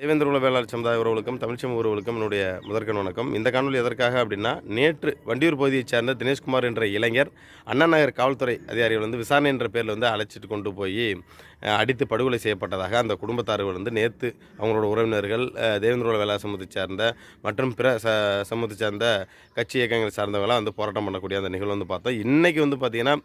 தேவேந்திர உல சமுதாய உறவுகளுக்கும் தமிழ்ச்சம் உறவுகளுக்கும் என்னுடைய முதற்கண் வணக்கம். இந்த காணொலி எதற்காக அப்படின்னா நேற்று வண்டியூர் பகுதியைச் சேர்ந்த தினேஷ்குமார் என்ற இளைஞர் அண்ணா நகர் காவல்துறை அதிகாரிகள் வந்து விசாரணை என்ற பேரில் வந்து அழைச்சிட்டு கொண்டு போய் அடித்து படுகொலை செய்யப்பட்டதாக அந்த குடும்பத்தார்கள் வந்து நேற்று அவங்களோட உறவினர்கள் தேவேந்திர உல வேளா சமூகத்தை சேர்ந்த மற்றும் பிற ச சமூகத்தை சேர்ந்த கட்சி இயக்கங்களை சார்ந்தவங்களாம் வந்து போராட்டம் பண்ணக்கூடிய அந்த நிகழ்வு வந்து பார்த்தோம். இன்றைக்கி வந்து பார்த்திங்கன்னா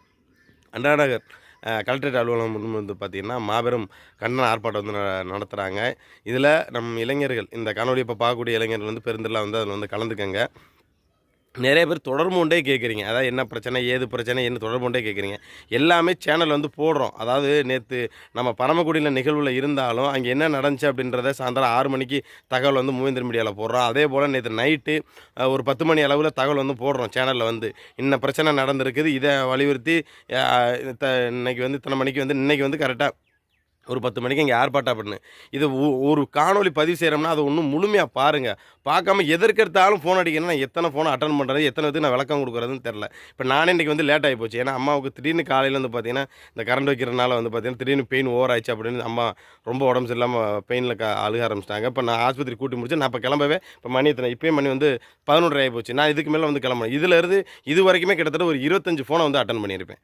அண்ணா நகர் கலெக்டரேட் அலுவலகம் முன் வந்து பார்த்திங்கன்னா மாபெரும் கண்டன ஆர்ப்பாட்டம் வந்து ந- நடத்துகிறாங்க இதில் நம் இளைஞர்கள் இந்த காணொலி இப்போ பார்க்கக்கூடிய இளைஞர்கள் வந்து பெருந்திரலாம் வந்து அதில் வந்து கலந்துக்கங்க. நிறைய பேர் தொடர்பு கொண்டே கேட்குறீங்க. அதாவது என்ன பிரச்சனை ஏது பிரச்சனை என்ன தொடர்பு கொண்டே கேட்குறீங்க. எல்லாமே சேனல் வந்து போடுறோம். அதாவது நேற்று நம்ம பரமக்குடியில் நிகழ்வில் இருந்தாலும் அங்கே என்ன நடந்துச்சு அப்படின்றத சாயந்தரம் ஆறு மணிக்கு தகவல் வந்து மூவேந்திர மீடியாவில் போடுறோம். அதே போல் நேற்று நைட்டு ஒரு பத்து மணி அளவில் தகவல் வந்து போடுறோம் சேனலில் வந்து. இன்ன பிரச்சனை நடந்திருக்குது. இதை வலியுறுத்தி த- இன்னைக்கு வந்து இத்தனை மணிக்கு வந்து இன்றைக்கி வந்து கரெக்டாக ஒரு பத்து மணிக்கு இங்கே ஆர்ப்பாட்டம் பண்ணு இது ஒ- ஒரு காணொளி பதிவு செய்கிறோம்னா அதை ஒன்றும் முழுமையாக பாருங்கள் பார்க்காம எதற்கெடுத்தாலும் ஃபோன் அடிக்கணும் நான் எத்தனை ஃபோனை அட்டன் பண்ணுறது எத்தனை இதுக்கு நான் விளக்கம் கொடுக்குறதுன்னு தெரில இப்போ நானே இன்றைக்கி வந்து லேட் ஆகி போச்சு. ஏன்னா அம்மாவுக்கு திடீர்னு காலையில் வந்து பார்த்தீங்கன்னா இந்த கரண்ட் வைக்கிறனால வந்து பார்த்தீங்கன்னா திடீர்னு பெயின் ஓவர் ஆயிடுச்சு அப்படின்னு அம்மா ரொம்ப உடம்பு சரியில்லாமல் பெயினில் க அழுக ஆரம்பிச்சிட்டாங்க. இப்போ நான் ஆஸ்பத்திரி கூட்டி முடிச்சு நான் இப்போ கிளம்பவே இப்போ மணி எத்தனை இப்போயே மணி வந்து பதினொன்றரை ஆகி போச்சு. நான் இதுக்கு மேலே வந்து கிளம்பணும். இதிலிருந்து இது வரைக்குமே கிட்டத்தட்ட ஒரு இருபத்தஞ்சு ஃபோனை வந்து அட்டன் பண்ணியிருப்பேன்.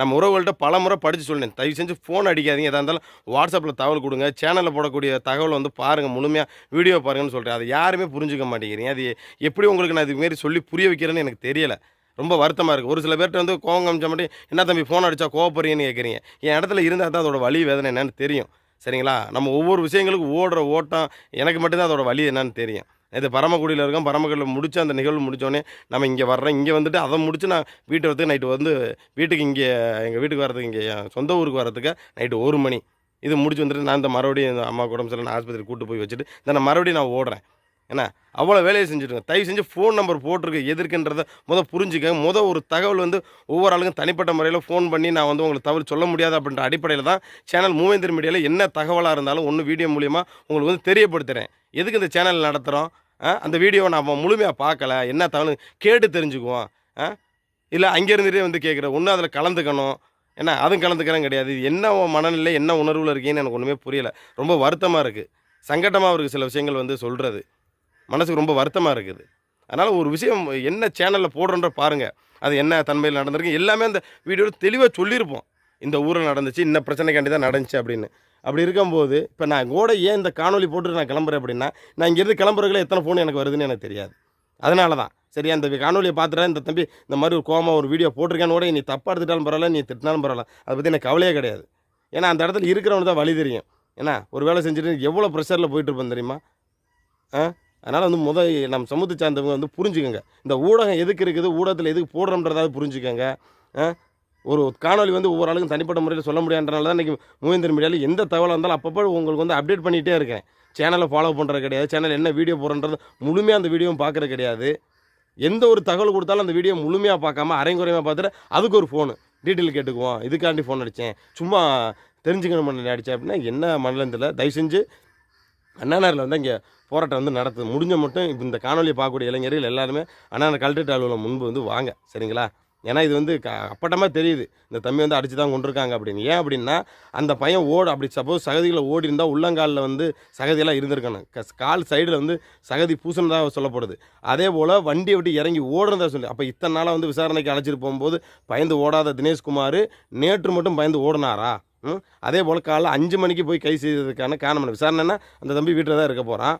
நம்ம உறவுகள்கிட்ட பல முறை படித்து சொல்லினேன். தயவு செஞ்சு ஃபோன் அடிக்காதீங்க. எதாக இருந்தாலும் வாட்ஸ்அப்பில் தகவல் கொடுங்க. சேனலில் போடக்கூடிய தகவல் வந்து பாருங்கள் முழுமையாக வீடியோ பாருங்கன்னு சொல்கிறேன் அதை யாருமே புரிஞ்சுக்க மாட்டேங்கிறீங்க. அது எப்படி உங்களுக்கு நான் இதுமாரி சொல்லி புரிய வைக்கிறேன்னு எனக்கு தெரியலை. ரொம்ப வருத்தமாக இருக்குது ஒரு சில பேர்கிட்ட வந்து கோவம் காமிச்சா மட்டும் என்ன தம்பி ஃபோன் அடித்தா கோவப்படுறீங்கன்னு கேட்குறீங்க என் இடத்துல இருந்தால் தான் அதோட வலி வேதனை என்னன்னு தெரியும். சரிங்களா? நம்ம ஒவ்வொரு விஷயங்களுக்கும் ஓடுற ஓட்டம் எனக்கு மட்டும்தான் அதோட வழி என்னன்னு தெரியும். இது பரமக்குடியில் இருக்கோம். பரமக்குடியில் முடிச்சு அந்த நிகழ்வு முடித்தோடனே நம்ம இங்கே வர்றோம். இங்கே வந்துட்டு அதை முடிச்சு நான் வீட்டு வரத்துக்கு நைட்டு வந்து வீட்டுக்கு இங்கே எங்கள் வீட்டுக்கு வரதுக்கு இங்கே சொந்த ஊருக்கு வரதுக்கு நைட்டு ஒரு மணி. இது முடிச்சு வந்துட்டு நான் இந்த மறுபடியும் இந்த அம்மா உடம்பு சரியில்லை ஆஸ்பத்திரி கூட்டு போய் வச்சுட்டு இந்த நான் மறுபடியும் நான் ஓடுறேன். ஏன்னா அவ்வளோ வேலையை செஞ்சுட்டுங்க தயவு செஞ்சு ஃபோன் நம்பர் போட்டிருக்கு எதிர்க்குன்றதை முதல் புரிஞ்சுக்க. முத ஒரு தகவல் வந்து ஒவ்வொரு ஆளுக்கும் தனிப்பட்ட முறையில் ஃபோன் பண்ணி நான் வந்து உங்களுக்கு தகவல் சொல்ல முடியாது அப்படின்ற அடிப்படையில் தான் சேனல் மூவேந்தர் மீடியாவில் என்ன தகவலாக இருந்தாலும் ஒன்று வீடியோ மூலியமாக உங்களுக்கு வந்து தெரியப்படுத்துகிறேன் எதுக்கு இந்த சேனல் நடத்துகிறோம் அந்த வீடியோவை நம்ம முழுமையாக பார்க்கல. என்ன தகவல் கேட்டு தெரிஞ்சுக்குவோம் ஆ? இல்லை அங்கேருந்துட்டே வந்து கேட்குறேன் ஒன்று அதில் கலந்துக்கணும். என்ன அதுவும் கலந்துக்கிறேன் கிடையாது. இது என்ன மனநிலை என்ன உணர்வில் இருக்கீங்கன்னு எனக்கு ஒன்றுமே புரியலை. ரொம்ப வருத்தமாக இருக்குது சங்கட்டமாக இருக்குது சில விஷயங்கள் வந்து சொல்கிறது மனசுக்கு ரொம்ப வருத்தமாக இருக்குது. அதனால் ஒரு விஷயம் என்ன சேனலில் போடுறோன்ற பாருங்கள் அது என்ன தன்மையில் நடந்திருக்கு. எல்லாமே அந்த வீடியோவில் தெளிவாக சொல்லியிருப்போம். இந்த ஊரில் நடந்துச்சு இந்த பிரச்சனைக்காண்டி தான் நடந்துச்சு அப்படின்னு. அப்படி இருக்கும்போது இப்போ நான் கூட ஏன் இந்த காணொலி போட்டு நான் கிளம்புறேன் அப்படின்னா நான் இங்கேருந்து கிளம்புறதுல எத்தனை ஃபோன் எனக்கு வருதுன்னு எனக்கு தெரியாது. அதனால தான் சரி அந்த காணொலியை பார்த்துட்டா இந்த தம்பி இந்த மாதிரி ஒரு கோமா ஒரு வீடியோ போட்டிருக்கேன்னு கூட நீ தப்பாக எடுத்துட்டாலும் பரவாயில்ல நீ திட்டினாலும் பரவாயில்ல. அதை பற்றி எனக்கு கவலையே கிடையாது. ஏன்னா அந்த இடத்துல இருக்கிறவனுக்கு தான் வழி தெரியும். ஏன்னா ஒரு வேலை செஞ்சுட்டு எவ்வளோ ப்ரெஷரில் போயிட்டு தெரியுமா? ஆ? அதனால் வந்து முத நம்ம சமூகத்தை சார்ந்தவங்க வந்து புரிஞ்சுக்கோங்க. இந்த ஊடகம் எதுக்கு இருக்குது ஊடகத்தில் எதுக்கு போடுறோன்றதாவது புரிஞ்சுக்கோங்க. ஆ? ஒரு காணொலி வந்து ஒவ்வொரு ஆளுக்கும் தனிப்பட்ட முறையில் சொல்ல முடியாதுன்றனால தான் இன்றைக்கி மூவேந்தர் மீடியாவில் எந்த தகவலாக இருந்தாலும் அப்பப்போ உங்களுக்கு வந்து அப்டேட் பண்ணிகிட்டே இருக்கேன். சேனலை ஃபாலோ பண்ணுறது கிடையாது. சேனல் என்ன வீடியோ போடுறன்றது முழுமையாக அந்த வீடியோவும் பார்க்குறது கிடையாது. எந்த ஒரு தகவல் கொடுத்தாலும் அந்த வீடியோ முழுமையாக பார்க்காம அரைங்குறையாக பார்த்துட்டு அதுக்கு ஒரு ஃபோனு டீட்டெயில் கேட்டுக்குவோம். இதுக்காண்டி ஃபோன் அடித்தேன் சும்மா தெரிஞ்சுக்கணும் பண்ணி அடித்தேன் அப்படின்னா என்ன மண்டலத்தில் தெரியல. தயவு செஞ்சு அண்ணாநகரில் வந்து இங்கே போராட்டம் வந்து நடத்துது. முடிஞ்ச மட்டும் இப்போ இந்த காணொலியை பார்க்கக்கூடிய இளைஞர்கள் எல்லாருமே அண்ணாநகர் கலெக்டரேட் அலுவலகம் முன்பு வந்து வாங்க. சரிங்களா? ஏன்னா இது வந்து க அப்பட்டமாக தெரியுது. இந்த தம்பி வந்து அடிச்சு தான் கொண்டிருக்காங்க அப்படின்னு. ஏன் அப்படின்னா அந்த பையன் ஓடு அப்படி சப்போஸ் சகதிகளை ஓடி இருந்தால் உள்ளங்காலில் வந்து சகதியெல்லாம் இருந்திருக்கணும். க கால் சைடில் வந்து சகதி பூசணதாக சொல்லப்படுது. அதே போல் வண்டியை விட்டு இறங்கி ஓடுறதா சொல்லி அப்போ இத்தனை நாளாக வந்து விசாரணைக்கு அழைச்சிட்டு போகும்போது பயந்து ஓடாத தினேஷ்குமார் நேற்று மட்டும் பயந்து ஓடினாரா? ம்? அதே போல் காலைல அஞ்சு மணிக்கு போய் கை செய்ததுக்கான காரணம் விசாரணைன்னா அந்த தம்பி வீட்டில் தான் இருக்க போகிறான்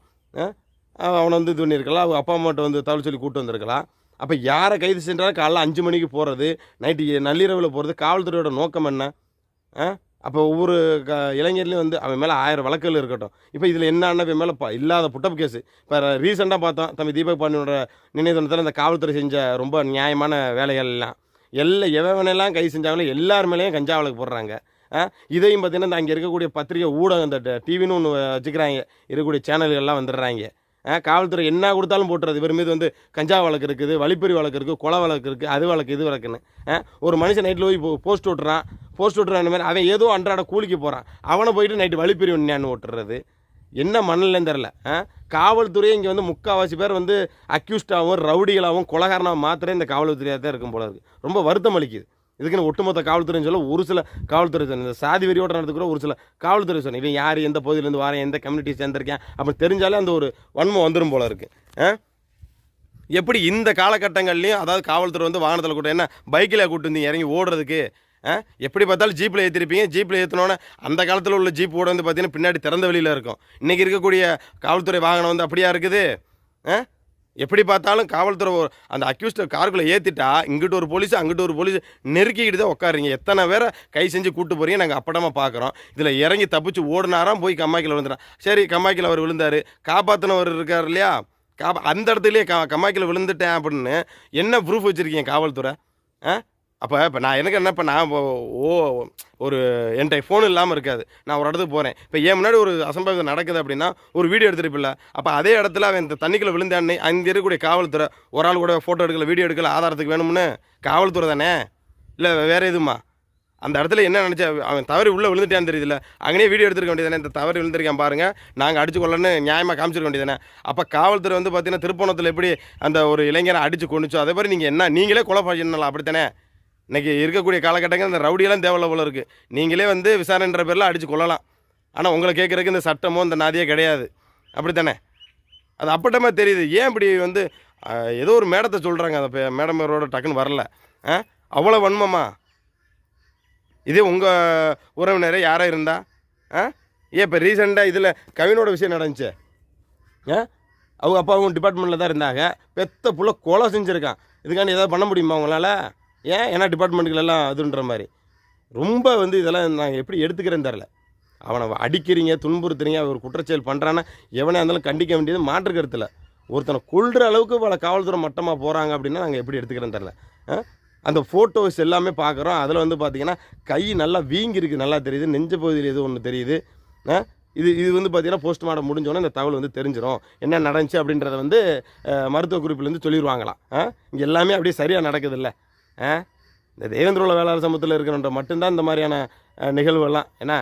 அவனை வந்து இது பண்ணியிருக்கலாம். அவங்க அப்பா அம்மாட்ட வந்து தவறு சொல்லி கூப்பிட்டு வந்திருக்கலாம். அப்போ யாரை கைது செஞ்சாலும் காலைல அஞ்சு மணிக்கு போகிறது நைட்டு நள்ளிரவில் போகிறது காவல்துறையோட நோக்கம் என்ன? ஆ? அப்போ ஒவ்வொரு க இளைஞர்லேயும் வந்து அவன் மேலே ஆயிரம் வழக்குகள் இருக்கட்டும். இப்போ இதில் என்னென்ன இவன் மேலே ப இல்லாத புட்டப் கேஸு இப்போ ரீசெண்டாக பார்த்தோம் தம்பி தீபக் பாண்டியோட நினைவுதினத்தில் இந்த காவல்துறை செஞ்ச ரொம்ப நியாயமான வேலைகள் எல்லாம். எல்லா எவனெல்லாம் கை செஞ்சாங்களோ எல்லார் மேலேயும் கஞ்சா வழக்கு போடுறாங்க. இதையும் பார்த்தீங்கன்னா இந்த அங்கே இருக்கக்கூடிய பத்திரிகை ஊடகம் இந்த டிவின்னு ஒன்று வச்சுக்கிறாங்க. இருக்கக்கூடிய சேனல்கள்லாம் வந்துடுறாங்க. காவல்துறை என்ன கொடுத்தாலும் போட்டுறது. இவர் மீது வந்து கஞ்சா வழக்கு இருக்குது வழிப்பறி வழக்கு இருக்குது கொலை வழக்கு இருக்குது அது வழக்கு இது வழக்குன்னு. ஒரு மனுஷன் நைட்டில் போய் போ- போஸ்ட் விட்டுறான் போஸ்ட் விட்டுறான் மாதிரி அவன் ஏதோ அன்றாட கூலிக்கு போகிறான் அவனை போயிட்டு நைட்டு வழிப்பறி ஒன்றான்னு ஓட்டுறது. என்ன மண்ணிலேன்னு தெரில ஆ இங்கே வந்து முக்கால்வாசி பேர் வந்து அக்யூஸ்டாகவும் ரவுடிகளாகவும் கொலகாரனாகவும் மாத்திரே இந்த காவல்துறையாக தான் இருக்கும் போல இருக்குது ரொம்ப வருத்தம் அளிக்குது. இதுக்குன்னு ஒட்டுமொத்த காவல்துறைன்னு சொல்ல ஒரு சில காவல்துறை சொன்ன இந்த சாதி வெறியோட நடத்துக்கிற ஒரு சில காவல்துறை சொன்ன இவன் யார் எந்த பகுதியிலேருந்து வரேன் எந்த கம்யூனிட்டி சேர்ந்திருக்கேன் அப்படி தெரிஞ்சாலே அந்த ஒரு வன்மம் வந்துடும் போல இருக்குது ஆ எப்படி இந்த காலகட்டங்கள்லையும் அதாவது காவல்துறை வந்து வாகனத்தில் கூட்டம் என்ன பைக்கில் கூட்டு வந்து இறங்கி ஓடுறதுக்கு ஆ? எப்படி பார்த்தாலும் ஜீப்பில் ஏற்றிருப்பீங்க ஜீப்பில் ஏற்றினோன்னே அந்த காலத்தில் உள்ள ஜீப் ஓட வந்து பார்த்தீங்கன்னா பின்னாடி திறந்த வெளியில் இருக்கும் இன்றைக்கி இருக்கக்கூடிய காவல்துறை வாகனம் வந்து அப்படியா இருக்குது ஆ? எப்படி பார்த்தாலும் காவல்துறை ஒரு- அந்த அக்யூஸ்டர் காருக்குள்ளே ஏற்றிட்டா இங்கிட்டு ஒரு போலீஸ் அங்கிட்டு ஒரு போலீஸ் நெருக்கிக்கிட்டு தான் உட்காருங்க எத்தனை பேரை கை செஞ்சு கூட்டு போகிறீங்க நாங்கள் அப்படமாக பார்க்குறோம் இதில் இறங்கி தப்பிச்சு ஓடினாராம் போய் கம்மாக்கில் விழுந்துட்டான் சரி கம்மாக்கில் அவர் விழுந்தார். காப்பாற்றினவர் இருக்கார் இல்லையா? கா அந்த இடத்துலையே க விழுந்துட்டேன் அப்படின்னு என்ன ப்ரூஃப் வச்சுருக்கீங்க காவல்துறை? ஆ? அப்போ இப்போ நான் எனக்கு என்ன இப்போ நான் இப்போ ஓ ஒரு என்கிட்ட ஃபோன் இல்லாமல் இருக்காது. நான் ஒரு இடத்துக்கு போகிறேன் இப்போ ஏன் முன்னாடி ஒரு அசம்பாவிதம் நடக்குது அப்படின்னா ஒரு வீடியோ எடுத்துருப்பில்ல அப்போ அதே இடத்துல அவன் இந்த தண்ணிக்குள்ளே விழுந்தான்னு அங்கே இருக்கக்கூடிய காவல்துறை ஒரு ஆள் கூட ஃபோட்டோ எடுக்கல வீடியோ எடுக்கல ஆதாரத்துக்கு வேணும்னு காவல்துறை தானே? இல்லை வேறு எதுமா அந்த இடத்துல என்ன நினச்சா அவன் தவறி உள்ளே விழுந்துட்டான்னு தெரியுதுல்ல. அங்கேயே வீடியோ எடுத்துருக்க வேண்டியதானே இந்த தவறி விழுந்திருக்கேன் பாருங்கள் நாங்கள் அடிச்சு கொள்ளன்னு நியாயமாக காமிச்சிருக்க வேண்டியதானே அப்போ காவல்துறை வந்து பார்த்தீங்கன்னா திருப்பணத்தில் எப்படி அந்த ஒரு இளைஞரை அடித்து கொண்டுச்சோ அதே மாதிரி நீங்கள் என்ன நீங்களே கொலை பண்ணலாம் அப்படித்தானே? இன்றைக்கி இருக்கக்கூடிய காலகட்டங்கள் இந்த ரவுடியெல்லாம் தேவையில்ல போல இருக்குது நீங்களே வந்து விசாரணைன்ற பேரில் அடித்து கொள்ளலாம் ஆனால் உங்களை கேட்குறதுக்கு இந்த சட்டமோ இந்த நாதியே கிடையாது. அப்படி தானே அது அப்பட்டமாக தெரியுது. ஏன் இப்படி வந்து ஏதோ ஒரு மேடத்தை சொல்கிறாங்க அதை பே- மேடம் பேரோட டக்குன்னு வரல. ஆ? அவ்வளோ வன்மமா? இதே உங்கள் உறவினரே யாரோ இருந்தா? ஆ? ஏன் இப்போ ரீசெண்டாக இதில் கவினோட விஷயம் நடந்துச்சு? ஆ? அவங்க அப்பா அவங்க டிபார்ட்மெண்ட்டில் தான் இருந்தாங்க. பெத்த புள்ள கொலை செஞ்சுருக்கான். இதுக்காண்டி ஏதாவது பண்ண முடியுமா அவங்களால ஏன்? ஏன்னா டிபார்ட்மெண்ட்டுகளெல்லாம் அதுன்ற மாதிரி. ரொம்ப வந்து இதெல்லாம் நாங்கள் எப்படி எடுத்துக்கிறேன்னு தெரில அவனை அடிக்கிறீங்க துன்புறுத்துறீங்க அவர் குற்றச்செயல் பண்ணுறான்னா எவனே இருந்தாலும் கண்டிக்க வேண்டியது மாற்று கருத்தில் ஒருத்தனை கொள்கிற அளவுக்கு பல காவல்துறை மட்டமாக போகிறாங்க அப்படின்னா நாங்கள் எப்படி எடுத்துக்கிறேன்னு தெரில அந்த ஃபோட்டோஸ் எல்லாமே பார்க்குறோம். அதில் வந்து பார்த்தீங்கன்னா கை நல்லா வீங்கிருக்கு நல்லா தெரியுது. நெஞ்ச பகுதியில் ஏதோ ஒன்று தெரியுது. ஆ? இது இது வந்து பார்த்தீங்கன்னா போஸ்ட்மார்ட்டம் முடிஞ்சோடனே இந்த தகவல் வந்து தெரிஞ்சிடும் என்ன நடந்துச்சு அப்படின்றத வந்து மருத்துவ குறிப்பிலேருந்து சொல்லிடுவாங்களாம் இங்கே எல்லாமே அப்படியே சரியாக நடக்குதில்ல. இந்த தேவேந்திரோல வேளாண் சமூகத்தில் இருக்கிறவன்ற மட்டும்தான் இந்த மாதிரியான நிகழ்வுகள்லாம் என்ன?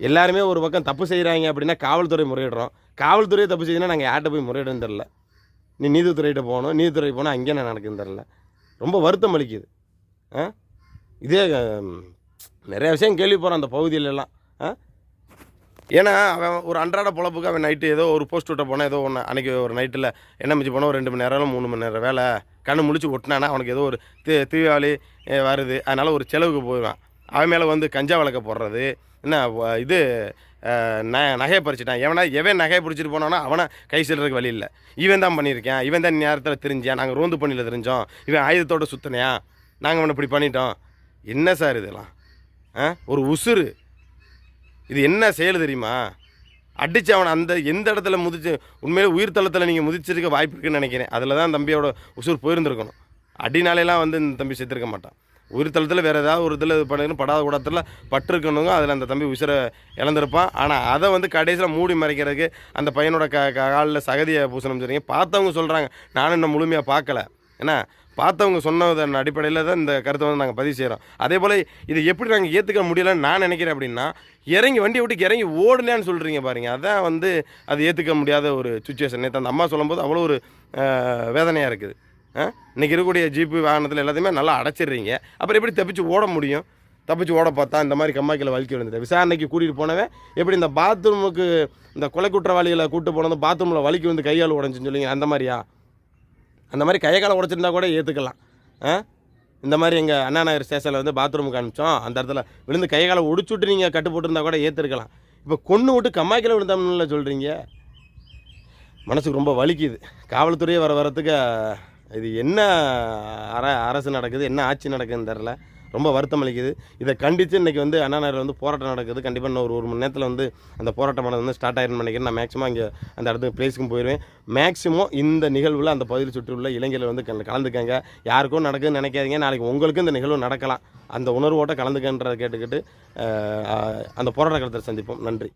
எல்லாருமே ஒரு பக்கம் தப்பு செய்கிறாங்க அப்படின்னா காவல்துறை முறையிடுறோம். காவல்துறையை தப்பு செய்யணும்னா நாங்கள் யார்கிட்ட போய் முறையிடன்னு தெரில நீ நீதித்துறையிட்ட போகணும் நீதித்துறை போனால் அங்கே நான் நடக்குதுன்னு தெரில ரொம்ப வருத்தம் அளிக்குது. ஆ? இதே நிறைய விஷயம் கேள்விப்படுறோம் அந்த பகுதியிலலாம். ஆ? ஏன்னா அவன் ஒரு அன்றாட பொழப்புக்கு அவன் நைட்டு ஏதோ ஒரு போஸ்ட் விட்ட போனால் ஏதோ ஒன்று அன்றைக்கி ஒரு நைட்டில் என்ன மிச்சு போனால் ஒரு ரெண்டு மணி நேரம் மூணு மணி நேரம் வேலை. கண்ணு முழிச்சு ஒட்டினானா அவனுக்கு ஏதோ ஒரு தீ தீபாவளி வருது. அதனால் ஒரு செலவுக்கு போயிடுவான். அவன் மேலே வந்து கஞ்சா வழக்க போடுறது என்ன இது ந நகையை பறிச்சிட்டான். எவனா எவன் நகையை பிடிச்சிட்டு போனானோ அவனை கை செல்றதுக்கு வழி இல்லை. இவன் தான் பண்ணியிருக்கேன். இவன் தான் நேரத்தில் தெரிஞ்சான். நாங்கள் ரோந்து பண்ணியில் தெரிஞ்சோம். இவன் ஆயுதத்தோட சுத்தினையா? நாங்கள் அவனை இப்படி பண்ணிட்டோம். என்ன சார் இதெல்லாம்? ஆ ஒரு உசுறு. இது என்ன செயல் தெரியுமா? அடிச்சு அவனை அந்த எந்த இடத்துல முதிச்சு உண்மையிலே உயிர் தளத்தில் நீங்கள் முதிச்சிருக்க வாய்ப்பு இருக்குன்னு நினைக்கிறேன். அதில் தான் தம்பியோட உசுர் போயிருந்திருக்கணும். அடினாலேலாம் வந்து இந்த தம்பி செத்துருக்க மாட்டான். உயிர் தளத்தில் வேறு ஏதாவது ஒரு இதில் இது பண்ணணும் படாத கூடத்தில் பட்டிருக்கணுங்க அதில் அந்த தம்பி உசுரை இழந்திருப்பான். ஆனால் அதை வந்து கடைசியில் மூடி மறைக்கிறதுக்கு அந்த பையனோட க காலில் சகதியை பூசணும் சரிங்க பார்த்தவங்க சொல்கிறாங்க நானும் இன்னும் முழுமையாக பார்க்கல. ஏன்னா பார்த்தவங்க சொன்னதன் அடிப்படையில் தான் இந்த கருத்தை வந்து நாங்கள் பதிவு செய்கிறோம் அதே போல் இது எப்படி நாங்கள் ஏற்றுக்க முடியலன்னு நான் நினைக்கிறேன் அப்படின்னா இறங்கி வண்டி விட்டு இறங்கி ஓடலான்னு சொல்கிறீங்க பாருங்கள் அதான் வந்து அது ஏற்றுக்க முடியாத ஒரு சுச்சுவேஷன் நேற்று அந்த அம்மா சொல்லும்போது அவ்வளோ ஒரு வேதனையாக இருக்குது. இன்றைக்கி இருக்கக்கூடிய ஜீப்பு வாகனத்தில் எல்லாத்தையுமே நல்லா அடைச்சிடுறீங்க. அப்புறம் எப்படி தப்பிச்சு ஓட முடியும்? தப்பிச்சு ஓட பார்த்தா இந்த மாதிரி கம்மாய்க்கில் வலிக்கி விழுந்தது விசாரணைக்கு கூட்டிகிட்டு போனவன் எப்படி இந்த பாத்ரூமுக்கு இந்த கொலை குற்றவாளிகளை கூப்பிட்டு போனது பாத்ரூமில் வலிக்கு வந்து கையால் உடஞ்சுன்னு சொல்லிங்க அந்த மாதிரியா? அந்த மாதிரி கையை காலை உடச்சிருந்தா கூட ஏற்றுக்கலாம் ஆ? இந்த மாதிரி எங்கள் அண்ணா நகர் ஸ்டேஷனில் வந்து பாத்ரூமுக்கு அனுப்பிச்சோம் அந்த இடத்துல விழுந்து கை காலை ஒடிச்சுட்டு நீங்கள் கட்டு போட்டிருந்தா கூட ஏற்றுருக்கலாம் இப்போ கொன்று விட்டு கம்மாய்க்கில் விழுந்தோம்னு சொல்கிறீங்க மனசுக்கு ரொம்ப வலிக்குது. காவல்துறையே வர வரத்துக்கு இது என்ன அர அரசு நடக்குது என்ன ஆட்சி நடக்குதுன்னு தெரில ரொம்ப வருத்தம் அளிக்குது. இதை கண்டித்து இன்றைக்கி வந்து அண்ணா நகரில் வந்து போராட்டம் நடக்குது. கண்டிப்பாக இன்னும் ஒரு ஒரு மணி நேரத்தில் வந்து அந்த போராட்டமானது வந்து ஸ்டார்ட் ஆயிருன்னு நினைக்கிறேன். நான் மேக்ஸிமம் இங்கே அந்த இடத்துக்கு பிளேஸுக்கும் போயிடுவேன் மேக்ஸிமம் இந்த நிகழ்வில் அந்த பகுதியில் சுற்றியுள்ள இளைஞர்கள் வந்து கல- கலந்துக்கங்க. யாருக்கும் நடக்குதுன்னு நினைக்காதீங்க. நாளைக்கு உங்களுக்கும் இந்த நிகழ்வு நடக்கலாம். அந்த உணர்வோட்ட கலந்துக்கன்றதை கேட்டுக்கிட்டு அந்த போராட்ட களத்தில் சந்திப்போம். நன்றி.